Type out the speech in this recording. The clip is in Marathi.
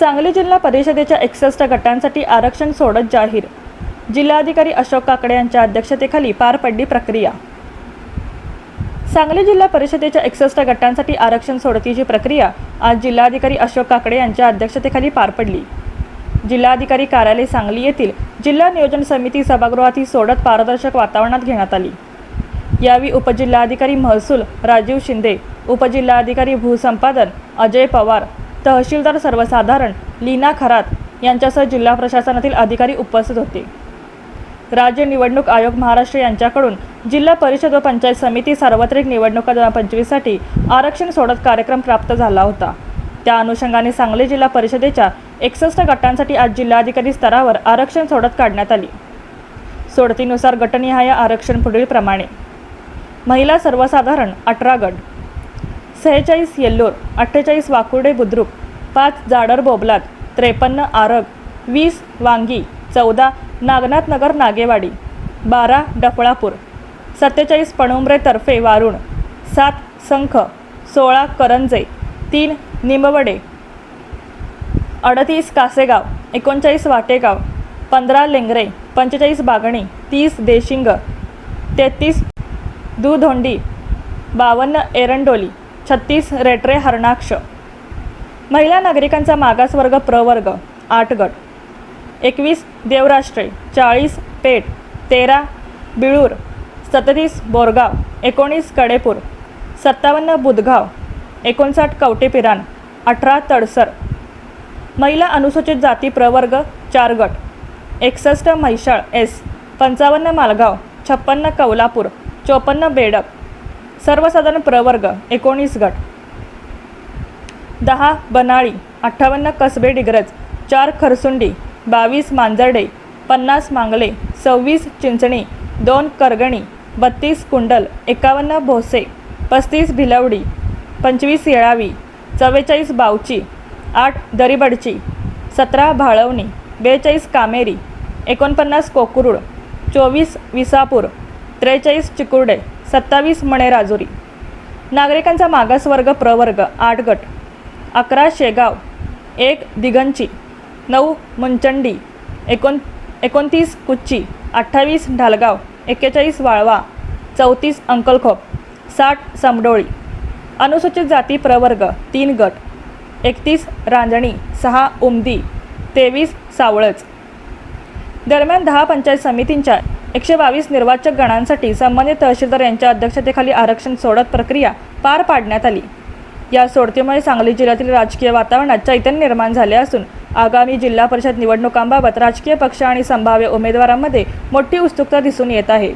सांगली जिल्हा परिषदेच्या एकसष्ट गटांसाठी आरक्षण सोडत जाहीर. जिल्हाधिकारी अशोक काकडे यांच्या अध्यक्षतेखाली पार पडली प्रक्रिया. सांगली जिल्हा परिषदेच्या एकसष्ट गटांसाठी आरक्षण सोडतीची प्रक्रिया आज जिल्हाधिकारी अशोक काकडे यांच्या अध्यक्षतेखाली पार पडली. जिल्हाधिकारी कार्यालय सांगली येथील जिल्हा नियोजन समिती सभागृहात ही सोडत पारदर्शक वातावरणात घेण्यात आली. यावेळी उपजिल्हाधिकारी महसूल राजीव शिंदे उपजिल्हाधिकारी भूसंपादन अजय पवार तहसीलदार सर्वसाधारण लीना खरात यांच्यासह जिल्हा प्रशासनातील अधिकारी उपस्थित होते. राज्य निवडणूक आयोग महाराष्ट्र यांच्याकडून जिल्हा परिषद व पंचायत समिती सार्वत्रिक निवडणुका दोन हजार पंचवीससाठी आरक्षण सोडत कार्यक्रम प्राप्त झाला होता. त्या अनुषंगाने सांगली जिल्हा परिषदेच्या एकसष्ट गटांसाठी आज जिल्हाधिकारी स्तरावर आरक्षण सोडत काढण्यात आली. सोडतीनुसार गटनिहाय आरक्षण पुढीलप्रमाणे. महिला सर्वसाधारण अठरा गट सेहेचाळीस येल्लोर अठ्ठेचाळीस वाकुर्डे बुद्रुक पाच जाडर बोबलात त्रेपन्न आरग वीस वांगी चौदा नागनाथनगर नागेवाडी बारा डफळापूर सत्तेचाळीस पणुंबरे तर्फे वारुण सात संख सोळा करंजे तीन निंबवडे अडतीस कासेगाव एकोणचाळीस वाटेगाव पंधरा लेंगरे पंचेचाळीस बागणी तीस देशिंग तेहतीस दुधोंडी बावन्न एरंडोली छत्तीस रेटरे हरणाक्ष. महिला नागरिकांचा मागासवर्ग प्रवर्ग आठ गट एकवीस देवराष्ट्रे चाळीस पेठ तेरा बिळूर सदतीस बोरगाव एकोणीस कडेपूर सत्तावन्न बुधगाव एकोणसाठ कवटेपिरान अठरा तडसर. महिला अनुसूचित जाती प्रवर्ग चार गट एकसष्ट म्हैसाळ एस पंचावन्न मालगाव छप्पन्न कौलापूर चोपन्न बेडक. सर्वसाधारण प्रवर्ग एकोणीस गट. दहा बनाळी अठ्ठावन्न कसबे डिग्रज चार खरसुंडी बावीस मांजर्डे पन्नास मांगले सव्वीस चिंचणी दोन करगणी बत्तीस कुंडल एकावन्न भोसे पस्तीस भिलवडी पंचवीस येळावी चव्वेचाळीस बावची आठ दरीबडची सतरा भाळवणी बेचाळीस कामेरी एकोणपन्नास कोकुरुड चोवीस विसापूर त्रेचाळीस चिकुर्डे सत्तावीस मणेराजुरी नागरिकांचा मागासवर्ग प्रवर्ग आठ गट अकरा शेगाव एक दिगंची नऊ मुंचंडी एकोण एकोणतीस कुच्ची अठ्ठावीस ढालगाव एक्केचाळीस वाळवा चौतीस अंकलखोप साठ समडोळी. अनुसूचित जाती प्रवर्ग तीन गट. एकतीस रांजणी सहा उमदी तेवीस सावळच. दरम्यान दहा पंचायत समितींच्या एकशे बावीस निर्वाचक गणांसाठी संबंधित तहसीलदार यांच्या अध्यक्षतेखाली आरक्षण सोडत प्रक्रिया पार पाडण्यात आली. या सोडतीमुळे सांगली जिल्ह्यातील राजकीय वातावरणात चैतन्य निर्माण झाले असून आगामी जिल्हा परिषद निवडणुकांबाबत राजकीय पक्ष आणि संभाव्य उमेदवारांमध्ये मोठी उत्सुकता दिसून येत आहे.